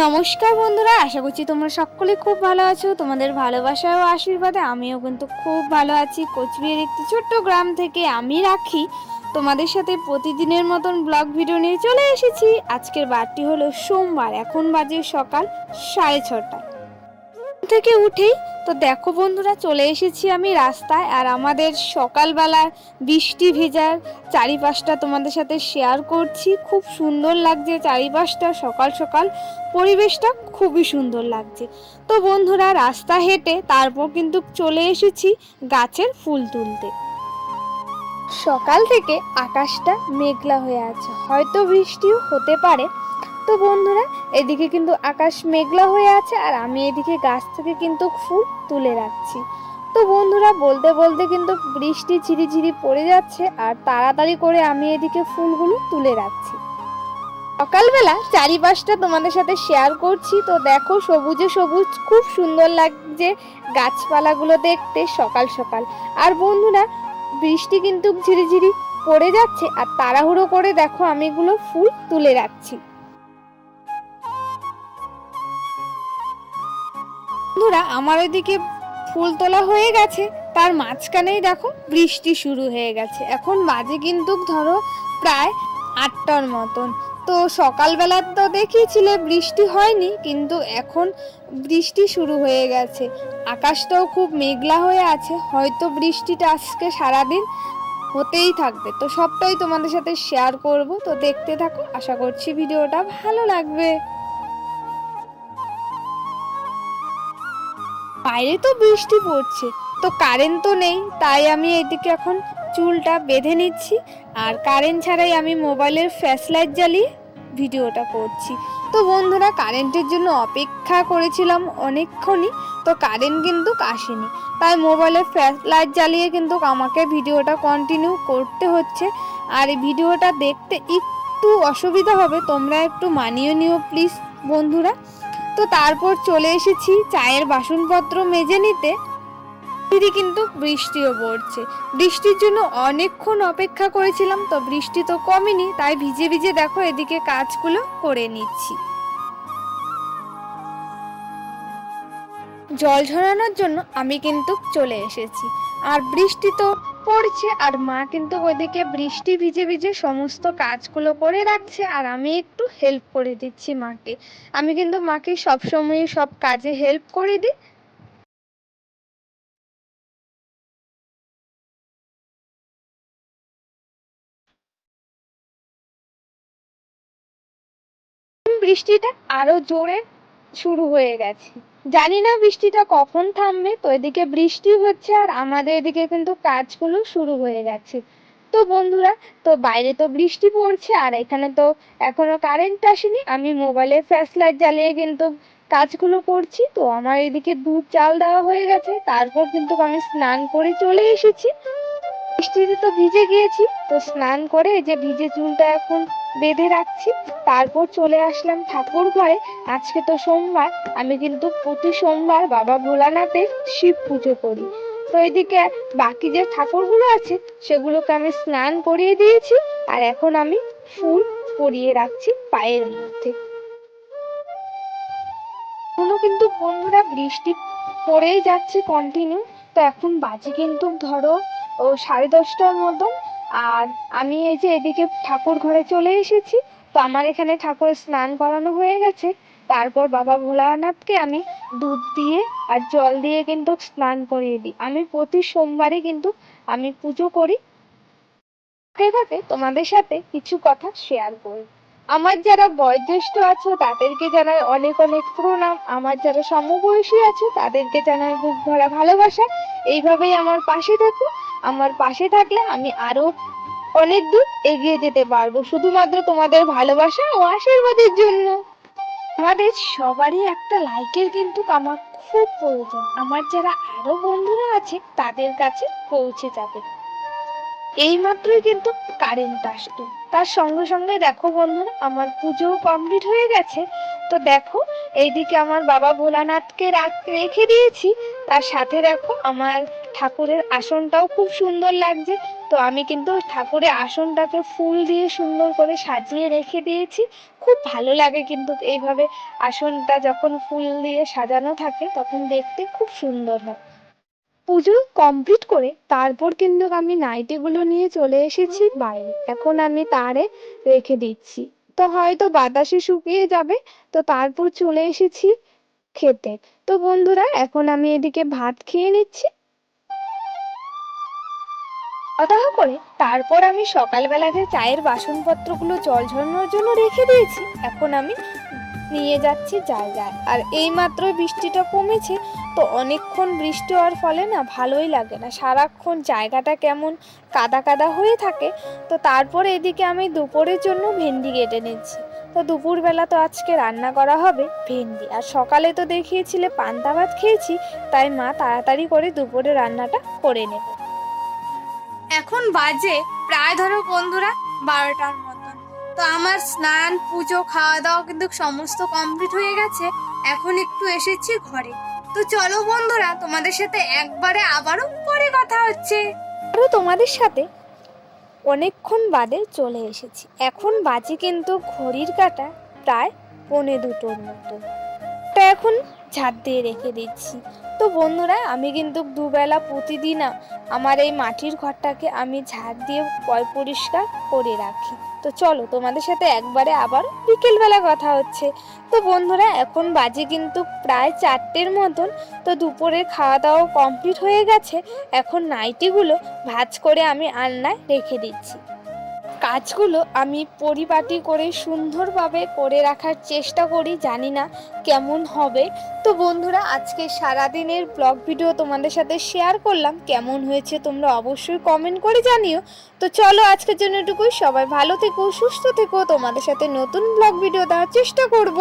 নমস্কার বন্ধুরা, আশা করছি তোমরা সকলে খুব ভালো আছো। তোমাদের ভালোবাসা ও আশীর্বাদে আমিও কিন্তু খুব ভালো আছি। কোচবিহার একটি ছোট্ট গ্রাম থেকে আমি রাখি। তোমাদের সাথে প্রতিদিনের মতন ব্লগ ভিডিও নিয়ে চলে এসেছি। আজকের বারটি হলো সোমবার, এখন বাজে সকাল সাড়ে ছটা থেকে উঠেই তো দেখো বন্ধুরা, চলে এসেছি আমি রাস্তায় আর আমাদের সকালবেলা বৃষ্টি ভেজার চারিপাশটা তোমাদের সাথে শেয়ার করছি। খুব সুন্দর লাগছে চারিপাশটা, সকাল সকাল পরিবেশটা খুবই সুন্দর লাগছে। তো বন্ধুরা, রাস্তা হেঁটে তারপর কিন্তু চলে এসেছি গাছের ফুল তুলতে। সকাল থেকে আকাশটা মেঘলা হয়ে আছে। হয়তো বৃষ্টিও হতে পারে তো বন্ধুরা, এদিকে কিন্তু আকাশ মেঘলা হয়ে আছে আর আমি এদিকে গাছ থেকে কিন্তু ফুল তুলে রাখছি। তো বন্ধুরা, বলতে বলতে কিন্তু বৃষ্টি ঝিরিঝিরি পড়ে যাচ্ছে আর তাড়াতাড়ি করে আমি এদিকে ফুলগুলো তুলে রাখছি। সকালবেলা চারিপাশটা তোমাদের সাথে শেয়ার করছি। তো দেখো, সবুজে সবুজ, খুব সুন্দর লাগছে গাছপালাগুলো দেখতে সকাল সকাল। আর বন্ধুরা, বৃষ্টি কিন্তু ঝিরিঝিরি পড়ে যাচ্ছে আর তাড়াহুড়ো করে দেখো, আমি এগুলো ফুল তুলে রাখছি। বন্ধুরা, আমার ওইদিকে ফুল তোলা হয়ে গেছে। তার মাঝখানেই দেখো বৃষ্টি শুরু হয়ে গেছে। এখন বাজে কিন্তু ধরো প্রায় আটটার মতন। তো সকালবেলা তো দেখিয়েছিলে বৃষ্টি হয়নি, কিন্তু এখন বৃষ্টি শুরু হয়ে গেছে। আকাশটাও খুব মেঘলা হয়ে আছে, হয়তো বৃষ্টিটা আজকে সারাদিন হতেই থাকবে। তো সবটাই তোমাদের সাথে শেয়ার করব। তো দেখতে থাকো, আশা করছি ভিডিওটা ভালো লাগবে। বাইরে তো বৃষ্টি পড়ছে, তো কারেন্ট তো নেই, তাই আমি এদিকে এখন চুলটা বেঁধে নিচ্ছি। আর কারেন্ট ছাড়াই আমি মোবাইলের ফ্ল্যাশ লাইট জ্বালিয়ে ভিডিওটা করছি। তো বন্ধুরা কারেন্টের জন্য অপেক্ষা করেছিলাম অনেকক্ষণই, তো কারেন্ট কিন্তু আসেনি। তাই মোবাইলের ফ্ল্যাশ লাইট জ্বালিয়ে কিন্তু আমাকে ভিডিওটা কন্টিনিউ করতে হচ্ছে। আর এই ভিডিওটা দেখতে একটু অসুবিধা হবে, তোমরা একটু মানিয়ে নিও প্লিজ বন্ধুরা। তো তারপর চলে এসেছি চায়ের বাসনপত্র মেজে নিতে। দিদি কিন্তু বৃষ্টিও পড়ছে। বৃষ্টির জন্য অনেকক্ষণ অপেক্ষা করেছিলাম, তো বৃষ্টি তো কমেনি, তাই ভিজে ভিজে দেখো এদিকে কাজগুলো করে নিচ্ছি। জল ঝরানোর জন্য আমি কিন্তু চলে এসেছি। আর বৃষ্টি তো পড়ছে আর মা কিন্তু ওইদিকে বৃষ্টি ভিজে ভিজে সমস্ত কাজগুলো করে রাখছে আর আমি একটু হেল্প করে দিচ্ছি মাকে। আমি কিন্তু মাকে সবসময় সব কাজে হেল্প করে দিই। বৃষ্টিটা আরও জোরে শুরু হয়ে গেছে। জানি না বৃষ্টিটা কখন থামবে, তো এদিকে বৃষ্টি হচ্ছে আর আমাদের এদিকে কিন্তু কাজগুলো শুরু হয়ে গেছে। তো বন্ধুরা, তো বাইরে তো বৃষ্টি পড়ছে আর এখানে তো এখনও কারেন্ট আসেনি। আমি মোবাইলে ফ্ল্যাশ লাইট জ্বালিয়ে কিন্তু কাজগুলো করছি। তো আমার এদিকে দুধ চাল দেওয়া হয়ে গেছে। তারপর কিন্তু আমি স্নান করে চলে এসেছি। বৃষ্টিতে তো ভিজে গিয়েছি, তো স্নান করে যে ভিজে চুলটা এখন বেঁধে রাখছি, তারপর চলে আসলাম ঠাকুর ঘরে। আজকে তো সোমবার, আমি কিন্তু প্রতি সোমবার বাবা ভোলানাথের শিব পুজো করি। তো এদিকে বাকি যে ঠাকুরগুলো আছে, সেগুলোকে আমি স্নান করিয়ে দিয়েছি, আর এখন আমি ফুল পরিয়ে রাখছি পায়ের মধ্যে। এখনও কিন্তু বন্ধুরা বৃষ্টি পড়েই যাচ্ছে কন্টিনিউ তো এখন বাজে কিন্তু ধরো ও সাড়ে দশটার মতন। আর আমি এই যে এদিকে ঠাকুর ঘরে চলে এসেছি, তো আমার এখানে ঠাকুরের স্নান করানো হয়ে গেছে। তারপর বাবা ভোলানাথকে আমি দুধ দিয়ে আর জল দিয়ে কিন্তু স্নান করিয়ে দিই। আমি প্রতি সোমবারে কিন্তু আমি পুজো করি। এভাবে তোমাদের সাথে কিছু কথা শেয়ার করি। আমার যারা বয়োজ্যেষ্ঠ আছো, তাদেরকে জানাই অনেক অনেক প্রণাম। আমার যারা সমবয়সী আছে, তাদেরকে জানাই বুক ভরা ভালোবাসা। এইভাবেই আমার পাশে থাকো। আমার পাশে থাকলে আমি আরও অনেক দূর এগিয়ে যেতে পারব, শুধুমাত্র তোমাদের ভালোবাসা ও আশীর্বাদের জন্য। আমাদের সবারই একটা লাইকের কিন্তু আমার খুব প্রয়োজন। আমার যারা আরও বন্ধুরা আছে, তাদের কাছে পৌঁছে যাবে। এই মাত্রই কিন্তু কারেন্ট আসতো তার সঙ্গে সঙ্গে দেখো বন্ধুরা, আমার পুজো কমপ্লিট হয়ে গেছে। তো দেখো, এইদিকে আমার বাবা ভোলানাথকে রাখ রেখে দিয়েছি। তার সাথে দেখো আমার ঠাকুরের আসনটাও খুব সুন্দর লাগছে। তো আমি কিন্তু ঠাকুরের আসনটাকে ফুল দিয়ে সুন্দর করে সাজিয়ে রেখে দিয়েছি। খুব ভালো লাগে কিন্তু এইভাবে আসনটা যখন ফুল দিয়ে সাজানো থাকে তখন দেখতে খুব সুন্দর হয়। পুজো কমপ্লিট করে তারপর কিন্তু আমি নাইটিগুলো নিয়ে চলে এসেছি বাইরে। এখন আমি তারে রেখে দিচ্ছি। তো হয়তো বাতাসে শুকিয়ে যাবে। তো তারপর চলে এসেছি খেতে। তো বন্ধুরা, এখন আমি এদিকে ভাত খেয়ে নিচ্ছি। অতঃ করে তারপর আমি সকালবেলা যে চায়ের বাসনপত্রগুলো জল ঝরানোর জন্য রেখে দিয়েছি, এখন আমি নিয়ে যাচ্ছি জায়গায় আর এইমাত্র বৃষ্টিটা কমেছে, তো অনেকক্ষণ বৃষ্টি হওয়ার ফলে না ভালোই লাগে না। সারাক্ষণ জায়গাটা কেমন কাদা কাদা হয়ে থাকে, তো তারপরে এদিকে আমি দুপুরের জন্য ভেন্ডি কেটে নিচ্ছি। তো দুপুরবেলা তো আজকে রান্না করা হবে ভেন্ডি। আর সকালে তো দেখিয়েছিলে পান্তা ভাত খেয়েছি, তাই মা তাড়াতাড়ি করে দুপুরে রান্নাটা করে নেব। এখন বাজে প্রায় ধরো বন্ধুরা বারোটার মতন। তো আমার স্নান, পুজো খাওয়া দাওয়া কিন্তু সমস্ত কমপ্লিট হয়ে গেছে। এখন একটু এসেছি ঘরে। তো চলো বন্ধুরা, তোমাদের সাথে একবারে আবারও পরে কথা হচ্ছে। আরও তোমাদের সাথে অনেকক্ষণ বাদে চলে এসেছি। এখন বাজে কিন্তু ঘড়ির কাটা প্রায় পৌনে দুটোর মতো। তা এখন ঝাড় দিয়ে রেখে দিচ্ছি। তো বন্ধুরা, আমি কিন্তু দুবেলা প্রতিদিন আমার এই মাটির ঘরটাকে আমি ঝাড় দিয়ে পরিষ্কার করে রাখি। তো চলো, তোমাদের সাথে একবারে আবার বিকেলবেলা কথা হচ্ছে। তো বন্ধুরা, এখন বাজে কিন্তু প্রায় চারটের মতন। তো দুপুরে খাওয়া দাওয়া কমপ্লিট হয়ে গেছে। এখন নাইটিগুলো ভাঁজ করে আমি আলনায় রেখে দিচ্ছি। কাজগুলো আমি পরিপাটি করে সুন্দরভাবে করে রাখার চেষ্টা করি, জানি না কেমন হবে। তো বন্ধুরা, আজকে সারাদিনের ব্লগ ভিডিও তোমাদের সাথে শেয়ার করলাম। কেমন হয়েছে তোমরা অবশ্যই কমেন্ট করে জানিও। তো চলো আজকের জন্য এটুকুই। সবাই ভালো থেকো, সুস্থ থেকো। তোমাদের সাথে নতুন ব্লগ ভিডিও দেওয়ার চেষ্টা করব।